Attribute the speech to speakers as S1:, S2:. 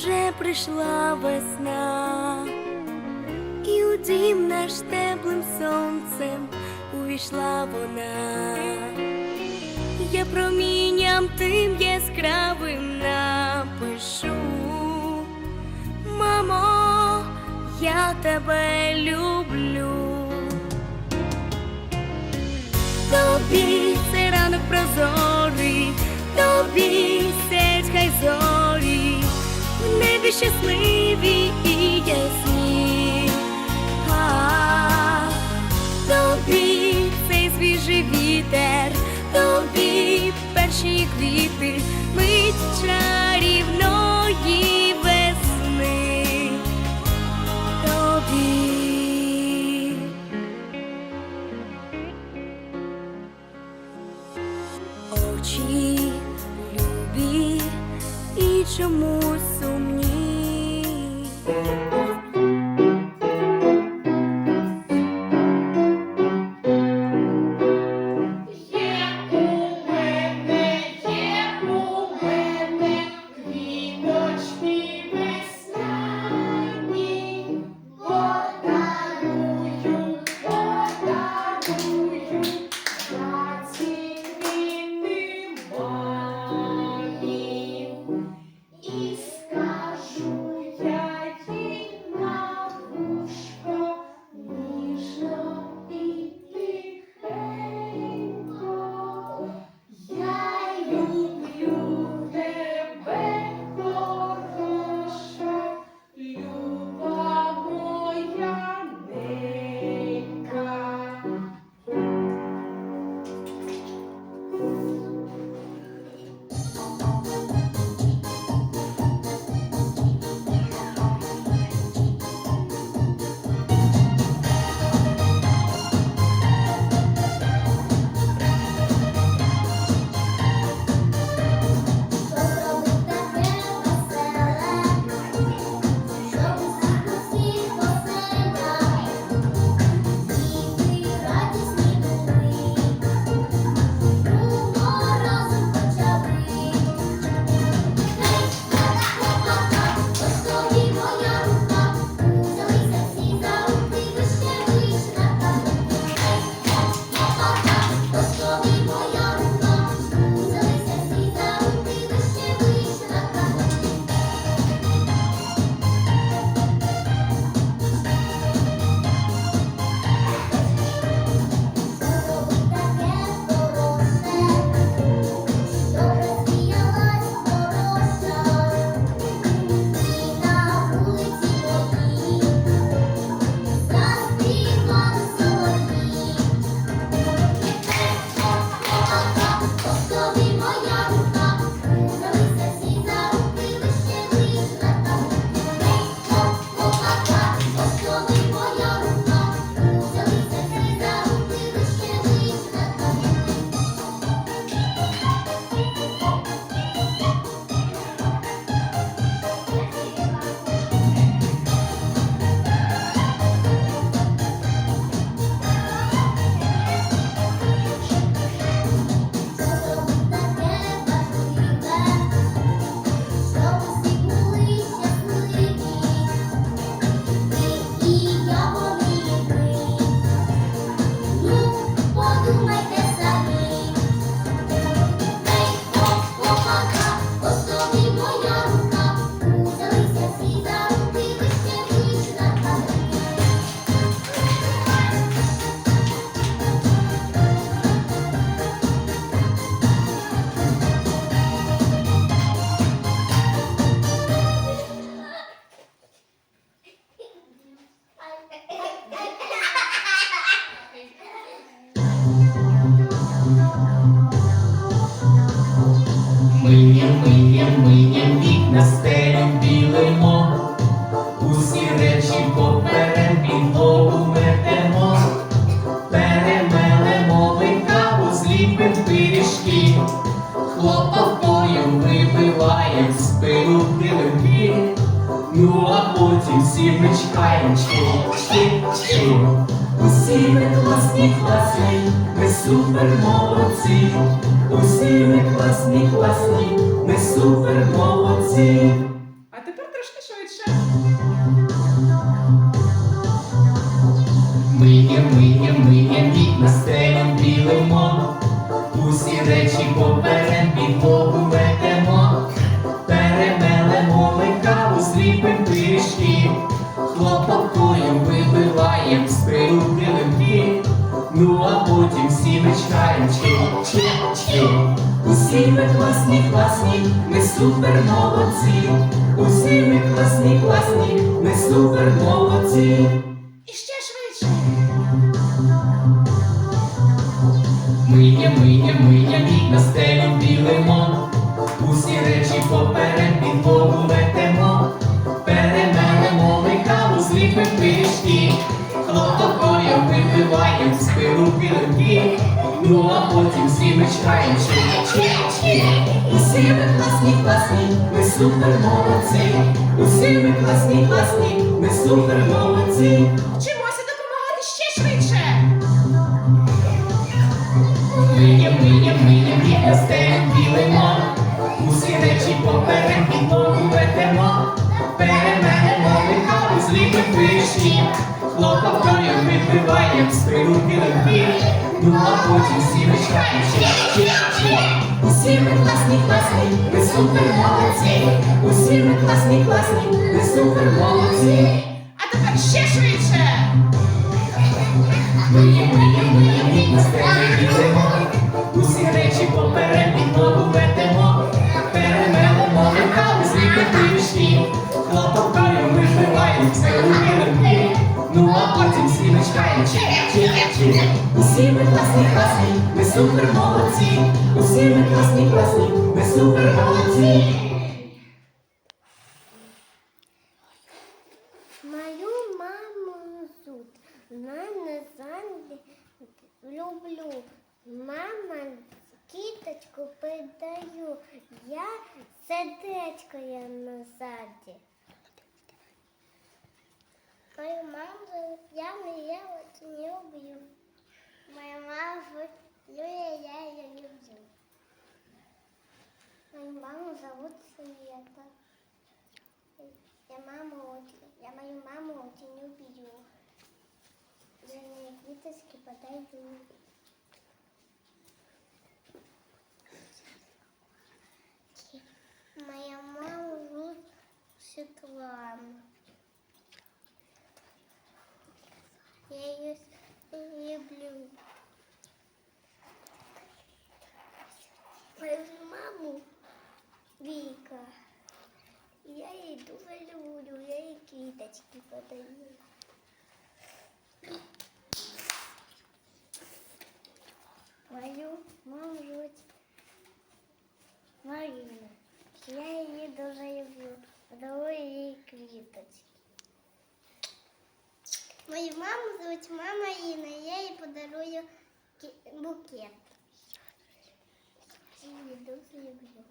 S1: вже прийшла весна, і у дім наш теплим сонцем увійшла вона. Я промінням тим яскравим напишу. Мамо, я тебе люблю. Тобі цей ранок прозорий, тобі сеть хай зорі, щасливі і ясні. А, тобі цей свіжий вітер, тобі перші квіти, мить чарівної весни. Тобі. очі любі і чомусь сумні.
S2: Є
S3: дзвінки, ну
S4: а потім всі ми чекаємо, чки. Усі ми класні класні, ми супер молодці, усі ми класні класні, ми супер.
S5: А тепер трошки швидше.
S4: Ми є, ми є, ми є, бік на стелі. Молодці, усі ми класні, класні, ми супер молодці.
S5: І ще швидше.
S4: Миє, миє, миє, мій на стелю білимо, усі речі поперед підлогу метемо, пилу пилинки, ну а потім всі ми чекаємо чі-чі-чі. Усі ми класні, класні, ми супер молодці, усі ми класні, класні, ми супер молодці.
S5: Вчимося допомагати ще швидше.
S4: Миє, миє, миє, міє, стелю білимо, усі речі поперед випиваєм з пилу пилинки, ну а потім всі ми чекаємо чі-чі-чі. Усі ми класні, класні, ми супер молодці, усі ми класні, класні, ми супер молодці. Супер молодці, усі ми класні, класні, ми супер.
S2: Мою маму зовут Нана Занди. Люблю. Мама кіточку передаю. Я сердечко я назаді. Мою маму зовут Яна, я очень люблю. Моя мама Юлия, я ее люблю. Мою маму зовут Света. Я маму я мою маму очень люблю. Я ней квиточки подаю. їй квіточки подаю. Мою маму звуть Марина. Я її дуже люблю. Подарую їй квіточки. Мою маму звуть мама Інна, я їй подарую ки- букет. Я її дуже люблю.